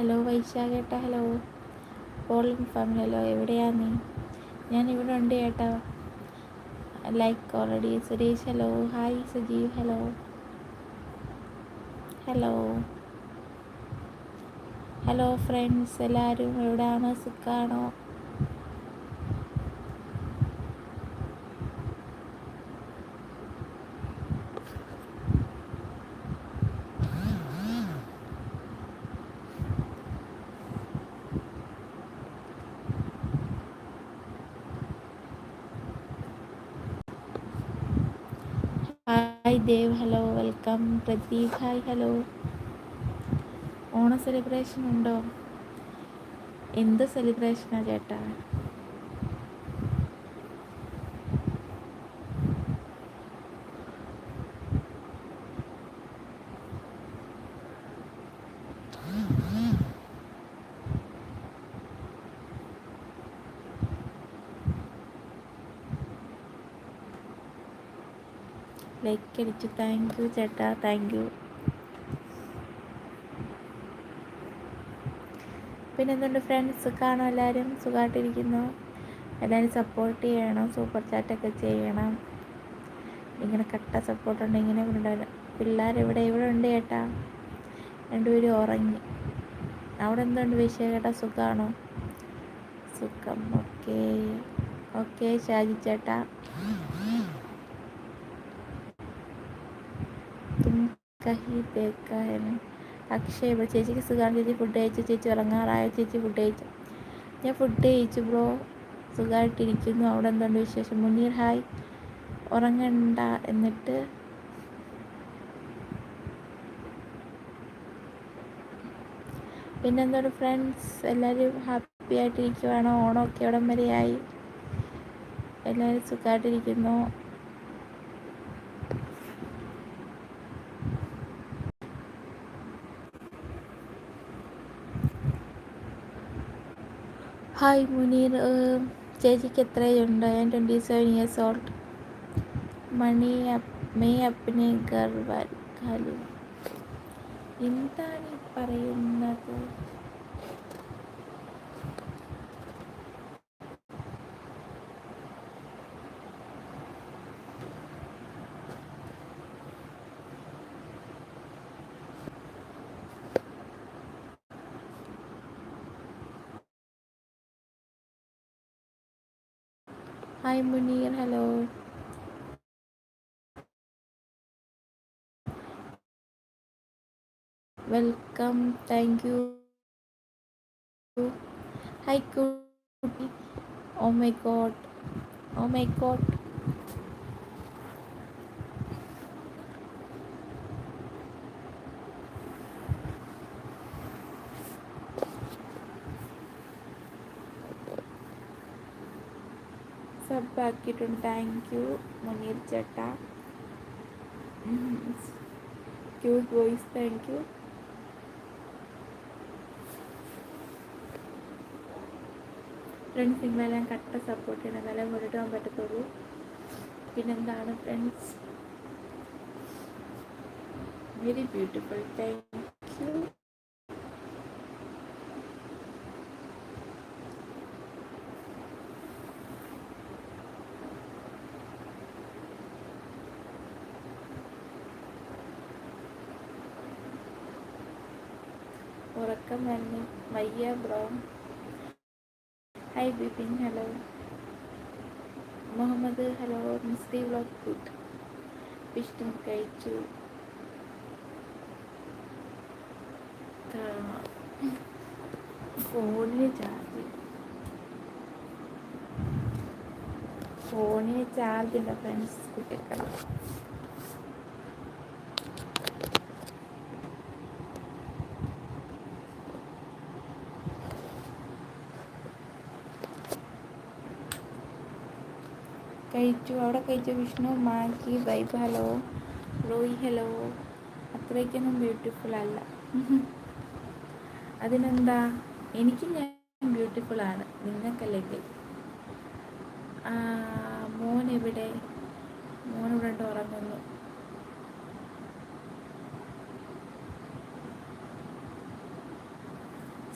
Hello വൈശാഖേട്ട hello polling family hello എവിടെയാ നീ? ഞാൻ ഇവിടെ ഉണ്ട് ചേട്ടാ like already Suresh hello hi Sajeev hello hello hello friends എല്ലാവരും എവിടെയാണ് സുഖാണോ hi Dev hello welcome. Prateek hi hello. Onam celebration ഉണ്ടോ? എന്ത് സെലിബ്രേഷനാണ് ചേട്ടാ? ലൈക്ക് അടിച്ചു താങ്ക് യു ചേട്ടാ? താങ്ക് യു പിന്നെ എന്തുണ്ട് ഫ്രണ്ട്സ് കാണും എല്ലാവരും സുഖമായിട്ടിരിക്കുന്നു എല്ലാവരും സപ്പോർട്ട് ചെയ്യണം സൂപ്പർ ചാറ്റൊക്കെ ചെയ്യണം. ഇങ്ങനെ കട്ട സപ്പോർട്ട് ഉണ്ട് ഇങ്ങനെ ഉണ്ടാവില്ല ഇവിടെ ഇവിടെ ഉണ്ട് ചേട്ടാ. രണ്ടുപേരും ഉറങ്ങി. അവിടെ എന്തുണ്ട് വിഷയം ചേട്ടാ? സുഖമാണോ സുഖം. ഓക്കേ ഓക്കെ ഷാജി ചേട്ടാ. കഹി തേക്കാന് അക്ഷയ് ചേച്ചിക്ക് സുഖമാണ് ചേച്ചി ഫുഡ് കഴിച്ചു. ചേച്ചി ഉറങ്ങാറായ? ചേച്ചി ഫുഡ് കഴിച്ചു. ഞാൻ ഫുഡ് കഴിച്ചു ബ്രോ സുഖമായിട്ടിരിക്കുന്നു അവിടെ എന്തുണ്ട് വിശേഷം? മുനീർ ഹായ് ഉറങ്ങണ്ട എന്നിട്ട് പിന്നെന്താണ് ഫ്രണ്ട്സ് എല്ലാവരും ഹാപ്പി ആയിട്ടിരിക്കുവാണോ? ഓണമൊക്കെ ഇവിടം വരെയായി? എല്ലാവരും സുഖമായിട്ടിരിക്കുന്നു ഹായ് മുനീർ ചേച്ചിക്ക് എത്ര ഉണ്ട് ഞാൻ ട്വന്റി സെവൻ ഇയേഴ്സ് ഓൾഡ് മണി മേ അപ്പിനെ ഗർവാൽ എന്താണ് പറയുന്നത്? Hi Munir, hello. Welcome, thank you. Hi Kuri. Oh my god. Oh my god. Sub ആക്കിയിട്ടുണ്ട് താങ്ക് യു മുനീർ ചേട്ട cute voice thank you friends നിങ്ങളെല്ലാം കട്ട സപ്പോർട്ട് ചെയ്യണം എന്നാലേ മുന്നോട്ട് പോകാൻ പറ്റത്തുള്ളൂ പിന്നെന്താണ് friends very beautiful thank you ഉറക്കം വന്നി വയ്യ bro. Hi Bipin hello Muhammad hello Misty vlog food Vishnu കഴിച്ചു. ഫോണിന് ചാർജ് ഫോണിന് ചാർജ് ഇല്ല ഫ്രണ്ട്സ് കുട്ടികളെ കഴിച്ചു. അവിടെ കഴിച്ചു വിഷ്ണു മാക്കി വൈബ് ഹലോ റോയ് ഹലോ അത്രയ്ക്കൊന്നും ബ്യൂട്ടിഫുൾ അല്ല. അതിനെന്താ? എനിക്ക് ഞാൻ ബ്യൂട്ടിഫുൾ ആണ്. നിങ്ങൾക്കല്ലെങ്കിൽ മോൻ എവിടെ മോൻ ഇവിടെ ഉറങ്ങുന്നു.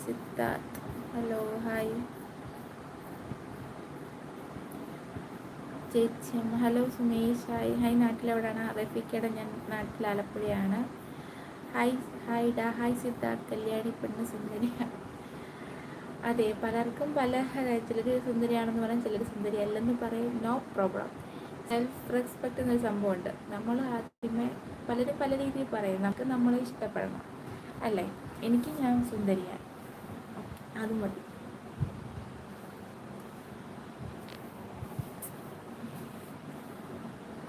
Siddharth hello hi. ചേച്ചി ഹലോ സുമേഷ് ഹായ് ഹായ് നാട്ടിലെവിടെയാണ് റഫീക്കയുടെ ഞാൻ നാട്ടിൽ ആലപ്പുഴയാണ്. ഹായ് ഹായ് ഡാ. ഹായ് സിദ്ധാർത്ഥ്. കല്യാണി പെണ്ണ് സുന്ദരിയാണ്. അതെ പലർക്കും പല ചിലർ സുന്ദരിയാണെന്ന് പറയാം ചിലർ സുന്ദരി അല്ലെന്ന് പറയും. No problem. സെൽഫ് റെസ്പെക്റ്റ് എന്നൊരു സംഭവമുണ്ട്. നമ്മൾ ആദ്യമേ പലരും പല രീതിയിൽ പറയും. നമുക്ക് നമ്മളെ ഇഷ്ടപ്പെടണം. അല്ലേ? എനിക്ക് ഞാൻ സുന്ദരിയാണ്. അത് മതി.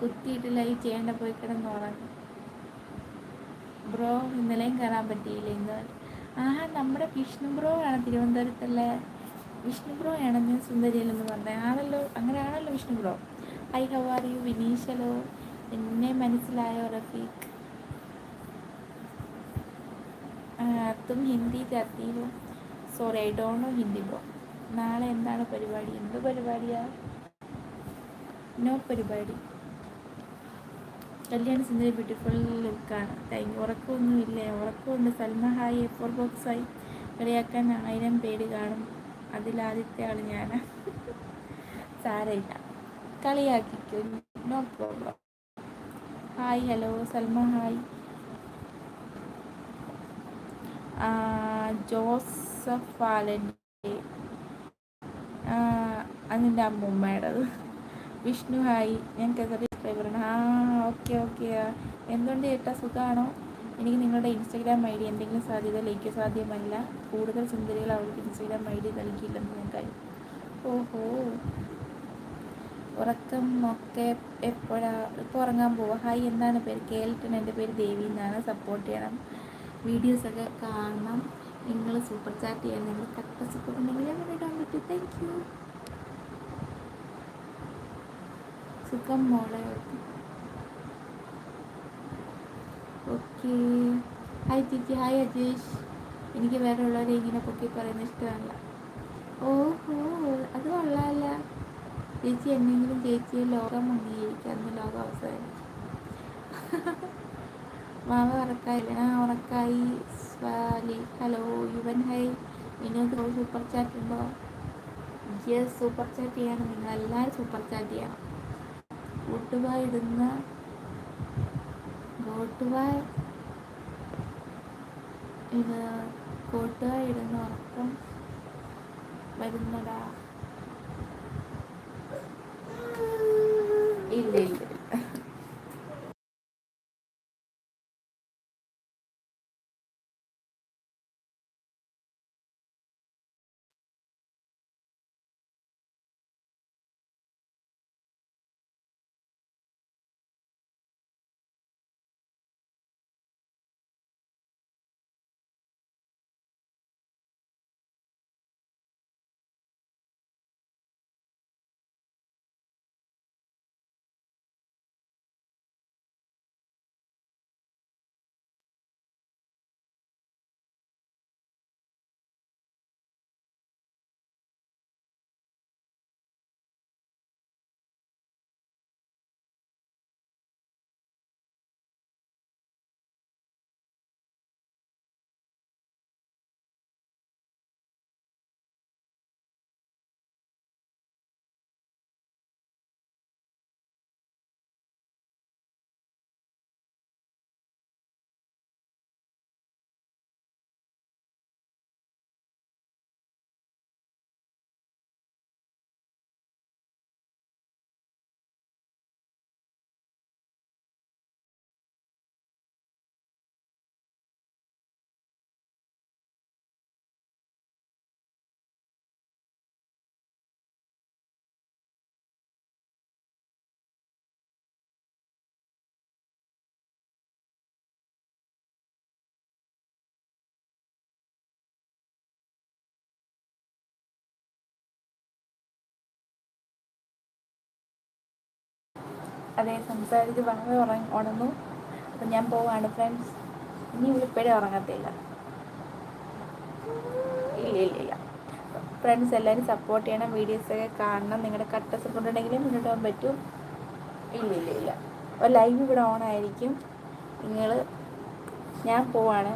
കുത്തിയിട്ട് ഈ ചെയ്യേണ്ട പോയി കിടന്ന് ഉറങ്ങും. ബ്രോ ഇന്നലെയും കയറാൻ പറ്റിയില്ല ഇന്ന്? ആഹാ നമ്മുടെ വിഷ്ണു ബ്രോ ആണ് തിരുവനന്തപുരത്തുള്ള വിഷ്ണു ബ്രോ ആണ് ഞാൻ സുന്ദരിയല്ലെന്ന് പറഞ്ഞത് ആണല്ലോ അങ്ങനെ ആണല്ലോ Vishnu bro. Hi how are you വിനീഷലോ എന്നെ മനസ്സിലായോ റഫീഖ്? തും Hindi ചർത്തിയിലും sorry I don't know Hindi bro. നാളെ എന്താണ് പരിപാടി? എന്ത് പരിപാടിയാ? നോ പരിപാടി. കല്യാണ സുന്ദരി ബ്യൂട്ടിഫുൾ ലുക്കാണ് താങ്ക് ഉറക്കമൊന്നുമില്ല. ഉറക്കമുണ്ട്. സൽമ ഹായ് ഫോർ ബോക്സായി കളിയാക്കാൻ ആയിരം പേര് കാണും. അതിലാദ്യത്തെ ആൾ ഞാൻ സാരയില്ല കളിയാക്കിക്കും. No problem hi hello Salma hi. Joseph ആലന്റെ അതിന്റെ അമ്മൂമ്മയുടേത് വിഷ്ണു ഹായ്. ഞാൻ കെ ഡ്രൈവറാണ് ആ ഓക്കെ ഓക്കെ. എന്തുകൊണ്ട് ചേട്ടാ സുഖമാണോ എനിക്ക് നിങ്ങളുടെ ഇൻസ്റ്റാഗ്രാം ഐ ഡി എന്തെങ്കിലും സാധ്യത ലയിക്കുക സാധ്യമല്ല. കൂടുതൽ സുന്ദരികൾ അവർക്ക് ഇൻസ്റ്റഗ്രാം ഐ ഡി നൽകിയില്ലെന്ന് ഞാൻ കാര്യം ഓഹോ. ഉറക്കം ഒക്കെ എപ്പോഴാ ഇപ്പോൾ ഉറങ്ങാൻ പോവുക ഹായ് എന്താണ് പേര്? കേൾട്ടൻ എന്റെ പേര് ദേവി എന്നാണ്. സപ്പോർട്ട് ചെയ്യണം. വീഡിയോസൊക്കെ കാണണം. നിങ്ങൾ സൂപ്പർ ചാറ്റ് ചെയ്യാൻ നിങ്ങൾ കറക്റ്റ് സപ്പോർട്ട് ഉണ്ടെങ്കിൽ അങ്ങനെ ഇടാൻ പറ്റും. താങ്ക് യു സുഖം മോളെ. ഓക്കെ. ഹായ് ചേച്ചി ഹായ് അജേഷ് എനിക്ക് വേറെ ഉള്ളവരെ ഇങ്ങനെ പൊക്കി പറയുന്ന ഇഷ്ടമല്ല. ഓഹോ അത് കൊള്ളാമല്ല ചേച്ചി എന്നെങ്കിലും ചേച്ചിയെ ലോകം അംഗീകരിക്കുക അന്ന് ലോകം അവസാനം മാമ ഉറക്കായില്ല? ആ ഉറക്കായി. Swali hello. Yuvan hi. Vinod super chat ഉണ്ടോ? യെസ് സൂപ്പർ ചാറ്റ് ചെയ്യണം. നിങ്ങൾ എല്ലാവരും സൂപ്പർ ചാറ്റ് ചെയ്യണം. ഇടുന്ന ഇടുന്ന ഉറക്കം ഇല്ല ഇല്ല അതെ സംസാരിച്ച് വളരെ ഉറങ്ങി ഉണർന്നു. അപ്പം ഞാൻ പോവാണ് ഫ്രണ്ട്സ് ഇനി ഇപ്പോഴേ ഉറങ്ങത്തില്ല. ഇല്ല ഇല്ല ഇല്ല. ഫ്രണ്ട്സ് എല്ലാവരും സപ്പോർട്ട് ചെയ്യണം വീഡിയോസൊക്കെ കാണണം. നിങ്ങളുടെ കട്ട സപ്പോർട്ട് ഉണ്ടെങ്കിലും മുന്നോട്ട് പോകാൻ പറ്റും. ഇല്ല ഇല്ല ഇല്ല. അപ്പോൾ ലൈവ് ഇവിടെ ഓണായിരിക്കും നിങ്ങൾ ഞാൻ പോവാണ്.